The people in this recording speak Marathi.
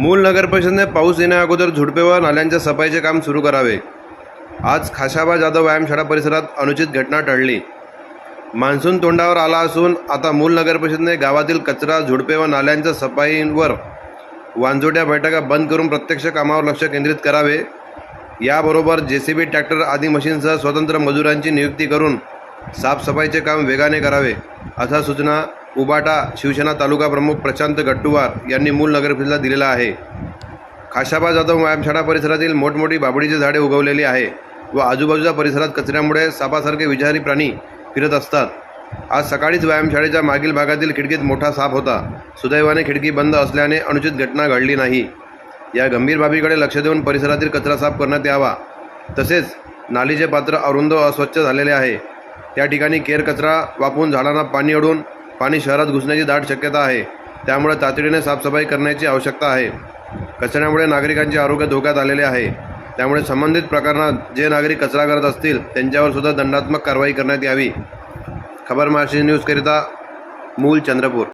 मूल नगर परिषदेने पाऊस येण्या अगोदर झुडपे व नाल्यांच्या सफाईचे काम सुरू करावे. आज खाशाबा जाधव व्यायामशाळा परिसरात अनुचित घटना टळली. मान्सून तोंडावर आला असून आता मूल नगर परिषदेने गावातील कचरा झुडपे व नाल्यांच्या सफाईवर वांजोट्या बैठका बंद करून प्रत्यक्ष कामावर लक्ष केंद्रित करावे. याबरोबर जे सी बी ट्रॅक्टर आदी मशीनसह स्वतंत्र मजुरांची नियुक्ती करून साफसफाईचे काम वेगाने करावे असा सूचना उबाटा शिवसेना तालुका प्रमुख प्रशांत गट्टुवार यांनी मूल नगरपरिषदेला दिलेला आहे. खाशाबा जाधव व्यायामशाळा परिसरातील मोठमोठी बाबडीची झाडे उगवलेली आहे व आजूबाजूच्या परिसरात कचऱ्यामुळे सापासारखे विजारी प्राणी फिरत असतात. आज सकाळीच व्यायामशाळेच्या मागील भागातील खिडकीत मोठा साप होता. सुदैवाने खिडकी बंद असल्याने अनुचित घटना घडली नाही. या गंभीर बाबीकडे लक्ष देऊन परिसरातील कचरा साफ करण्यात यावा. तसेच नालीचे पात्र अरुंद अस्वच्छ झालेले आहे. या ठिकाणी केर कचरा वापरून झाडांना पाणी अडून पाणी शहरात घुसण्याची दाट शक्यता आहे. त्यामुळे तातडीने साफसफाई करण्याची आवश्यकता आहे. कचऱ्यामुळे नागरिकांचे आरोग्य धोक्यात आलेले आहे. त्यामुळे संबंधित प्रकरणात जे नागरिक कचरा करत असतील त्यांच्यावर सुद्धा दंडात्मक कारवाई करण्यात यावी. खबर महाराष्ट्र न्यूजकरिता मूल चंद्रपूर.